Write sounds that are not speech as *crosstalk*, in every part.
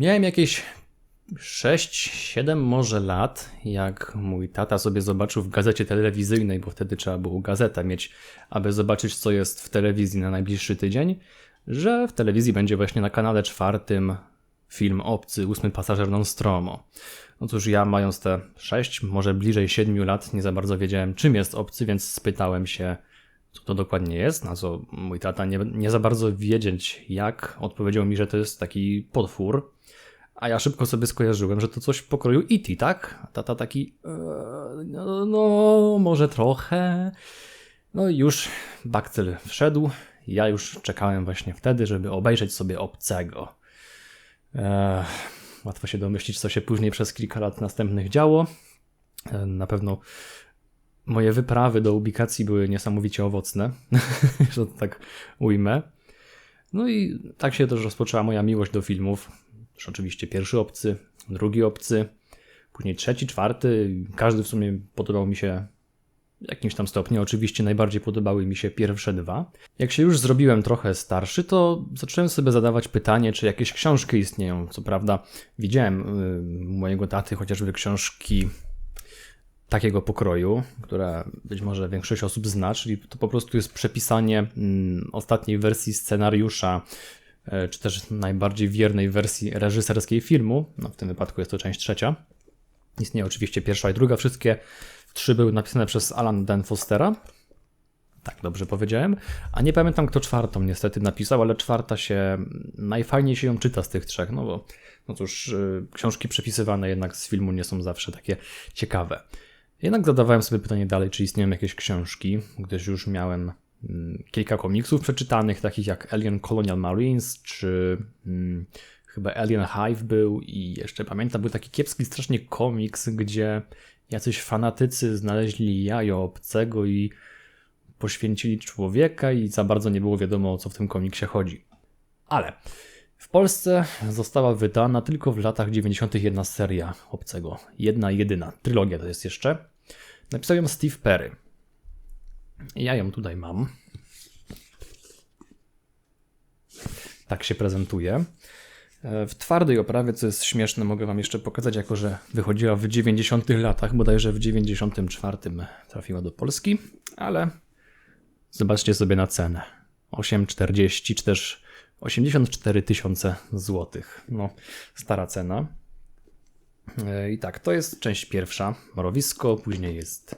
Miałem jakieś 6-7 może lat, jak mój tata sobie zobaczył w gazecie telewizyjnej, bo wtedy trzeba było gazetę mieć, aby zobaczyć, co jest w telewizji na najbliższy tydzień, że w telewizji będzie właśnie na kanale czwartym film Obcy, ósmy pasażer Nostromo. Otóż ja, mając te 6, może bliżej 7 lat, nie za bardzo wiedziałem, czym jest Obcy, więc spytałem się, co to dokładnie jest, na co mój tata nie, nie za bardzo wiedzieć jak, odpowiedział mi, że to jest taki potwór, a ja szybko sobie skojarzyłem, że to coś w pokroju E.T., tak? A tata taki, e, no, no, może trochę. No i już bakcyl wszedł. Ja już czekałem właśnie wtedy, żeby obejrzeć sobie obcego. Eee, łatwo się domyślić, co się później przez kilka lat następnych działo. E, na pewno moje wyprawy do ubikacji były niesamowicie owocne, *laughs* że to tak ujmę. No i tak się też rozpoczęła moja miłość do filmów. Już oczywiście pierwszy obcy, drugi obcy, później trzeci, czwarty. Każdy w sumie podobał mi się w jakimś tam stopniu. Oczywiście najbardziej podobały mi się pierwsze dwa. Jak się już zrobiłem trochę starszy, to zacząłem sobie zadawać pytanie, czy jakieś książki istnieją. Co prawda, widziałem y, mojego taty chociażby książki takiego pokroju, która być może większość osób zna, czyli to po prostu jest przepisanie mm, ostatniej wersji scenariusza, e, czy też najbardziej wiernej wersji reżyserskiej filmu. No, w tym wypadku jest to część trzecia. Istnieje oczywiście pierwsza i druga. Wszystkie trzy były napisane przez Alan Dan Fostera. Tak dobrze powiedziałem. A nie pamiętam, kto czwartą niestety napisał, ale czwarta się najfajniej się ją czyta z tych trzech. No bo, no cóż, y, książki przepisywane jednak z filmu nie są zawsze takie ciekawe. Jednak zadawałem sobie pytanie dalej, czy istnieją jakieś książki, gdyż już miałem mm, kilka komiksów przeczytanych, takich jak Alien Colonial Marines, czy hmm, chyba Alien Hive był i jeszcze pamiętam, był taki kiepski strasznie komiks, gdzie jacyś fanatycy znaleźli jajo obcego i poświęcili człowieka i za bardzo nie było wiadomo o co w tym komiksie chodzi. Ale w Polsce została wydana tylko w latach 90. jedna seria obcego. Jedna jedyna. Trylogia to jest jeszcze. Napisał ją Steve Perry. Ja ją tutaj mam. Tak się prezentuje. E, w twardej oprawie, co jest śmieszne, mogę Wam jeszcze pokazać, jako że wychodziła w 90 latach, bodajże w 94 trafiła do Polski, ale zobaczcie sobie na cenę. 8,40 czy też 84 tysiące złotych. No, stara cena. E, I tak, to jest część pierwsza, mrowisko, później jest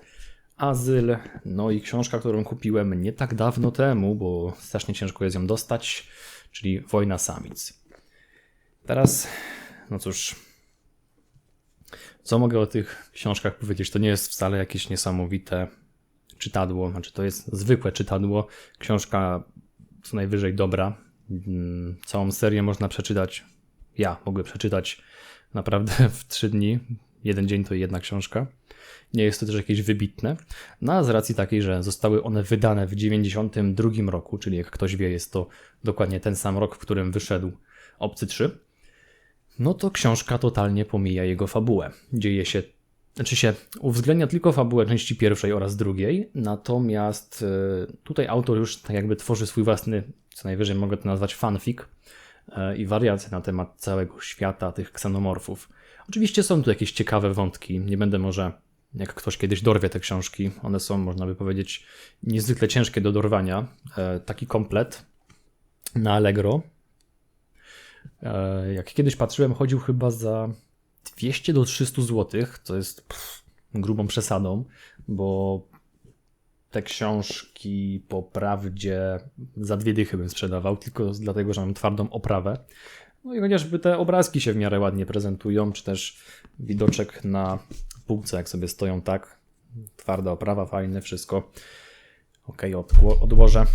azyl, no i książka, którą kupiłem nie tak dawno temu, bo strasznie ciężko jest ją dostać, czyli Wojna Samic. Teraz, no cóż, co mogę o tych książkach powiedzieć? To nie jest wcale jakieś niesamowite czytadło, znaczy to jest zwykłe czytadło, książka co najwyżej dobra. Mm, całą serię można przeczytać, ja mogę przeczytać naprawdę *laughs* w trzy dni. Jeden dzień to jedna książka. Nie jest to też jakieś wybitne. No a z racji takiej, że zostały one wydane w 92 roku, czyli jak ktoś wie, jest to dokładnie ten sam rok, w którym wyszedł Obcy 3, no to książka totalnie pomija jego fabułę. Dzieje się, znaczy się uwzględnia tylko fabułę części pierwszej oraz drugiej, natomiast e, tutaj autor już tak jakby tworzy swój własny, co najwyżej mogę to nazwać fanfic, i wariacje na temat całego świata tych ksenomorfów. Oczywiście są tu jakieś ciekawe wątki. Nie będę może, jak ktoś kiedyś dorwie te książki, one są, można by powiedzieć, niezwykle ciężkie do dorwania. E, taki komplet na Allegro. E, jak kiedyś patrzyłem, chodził chyba za 200 do 300 zł, co jest pff, grubą przesadą, bo te książki po prawdzie za dwie dychy bym sprzedawał, tylko dlatego, że mam twardą oprawę. No i chociażby te obrazki się w miarę ładnie prezentują, czy też widoczek na półce, jak sobie stoją tak. Twarda oprawa, fajne, wszystko. Ok, odłożę.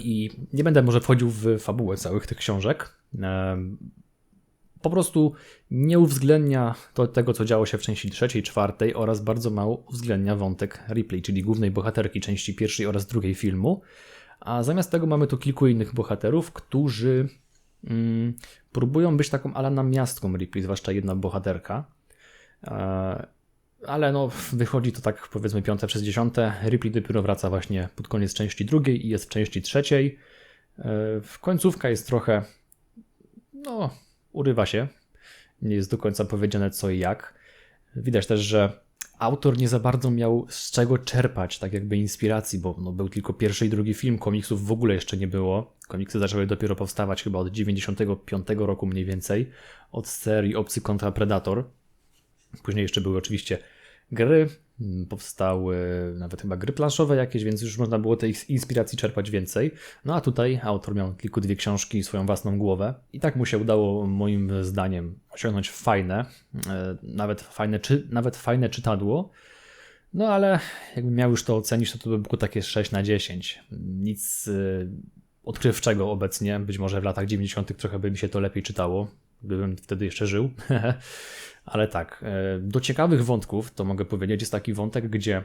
I nie będę może wchodził w fabułę całych tych książek po prostu nie uwzględnia to, tego, co działo się w części trzeciej, czwartej oraz bardzo mało uwzględnia wątek Ripley, czyli głównej bohaterki części pierwszej oraz drugiej filmu. A zamiast tego mamy tu kilku innych bohaterów, którzy mm, próbują być taką alana miastką Ripley, zwłaszcza jedna bohaterka. E, ale no, wychodzi to tak powiedzmy piąte przez dziesiąte. Ripley dopiero wraca właśnie pod koniec części drugiej i jest w części trzeciej. E, końcówka jest trochę no, urywa się. Nie jest do końca powiedziane co i jak. Widać też, że autor nie za bardzo miał z czego czerpać, tak jakby inspiracji, bo no, był tylko pierwszy i drugi film, komiksów w ogóle jeszcze nie było. Komiksy zaczęły dopiero powstawać chyba od 95 roku mniej więcej, od serii Obcy kontra Predator. Później jeszcze były oczywiście gry, mm, powstały nawet chyba gry planszowe jakieś, więc już można było tej inspiracji czerpać więcej. No a tutaj autor miał tylko dwie książki i swoją własną głowę. I tak mu się udało moim zdaniem osiągnąć fajne, e, nawet fajne, czy, nawet fajne czytadło. No ale jakbym miał już to ocenić, to to by było takie 6 na 10. Nic e, odkrywczego obecnie. Być może w latach 90. trochę by mi się to lepiej czytało, gdybym wtedy jeszcze żył. *laughs* Ale tak, e, do ciekawych wątków to mogę powiedzieć, jest taki wątek, gdzie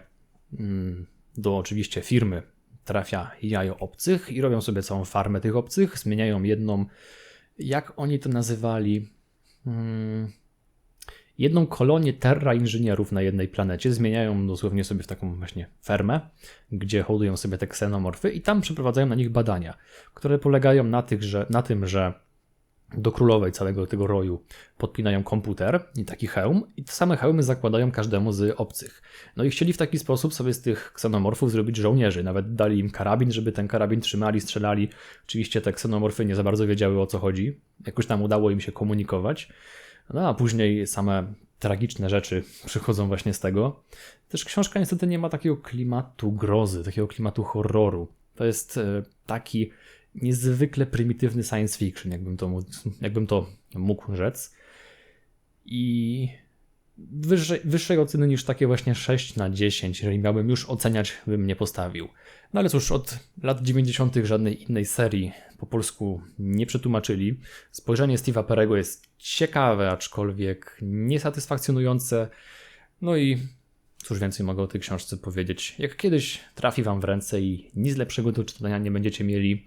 mm, do oczywiście firmy trafia jajo obcych i robią sobie całą farmę tych obcych, zmieniają jedną, jak oni to nazywali, hmm, jedną kolonię terra inżynierów na jednej planecie, zmieniają dosłownie sobie w taką właśnie fermę, gdzie hodują sobie te ksenomorfy i tam przeprowadzają na nich badania, które polegają na, tych, że, na tym, że do królowej całego tego roju podpinają komputer i taki hełm i te same hełmy zakładają każdemu z obcych. No i chcieli w taki sposób sobie z tych ksenomorfów zrobić żołnierzy. Nawet dali im karabin, żeby ten karabin trzymali, strzelali. Oczywiście te ksenomorfy nie za bardzo wiedziały o co chodzi. Jakoś tam udało im się komunikować. No a później same tragiczne rzeczy *laughs* przychodzą właśnie z tego. Też książka niestety nie ma takiego klimatu grozy, takiego klimatu horroru. To jest e, taki niezwykle prymitywny science fiction, jakbym to, jakbym to mógł rzec. I wyższej, wyższej oceny niż takie właśnie 6 na 10, jeżeli miałbym już oceniać, bym nie postawił. No ale cóż, od lat 90. żadnej innej serii po polsku nie przetłumaczyli. Spojrzenie Steve'a Perego jest ciekawe, aczkolwiek niesatysfakcjonujące. No i cóż więcej mogę o tej książce powiedzieć. Jak kiedyś trafi wam w ręce i nic lepszego do czytania nie będziecie mieli,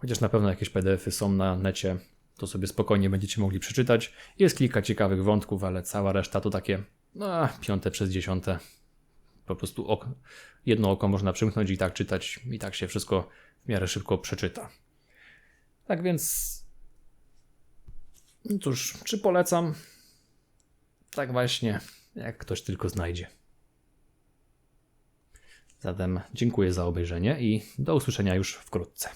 chociaż na pewno jakieś PDFy są na necie, to sobie spokojnie będziecie mogli przeczytać. Jest kilka ciekawych wątków, ale cała reszta to takie no, piąte przez dziesiąte. Po prostu oko, jedno oko można przymknąć i tak czytać, i tak się wszystko w miarę szybko przeczyta. Tak więc, no cóż, czy polecam? Tak właśnie, jak ktoś tylko znajdzie. Zatem dziękuję za obejrzenie i do usłyszenia już wkrótce.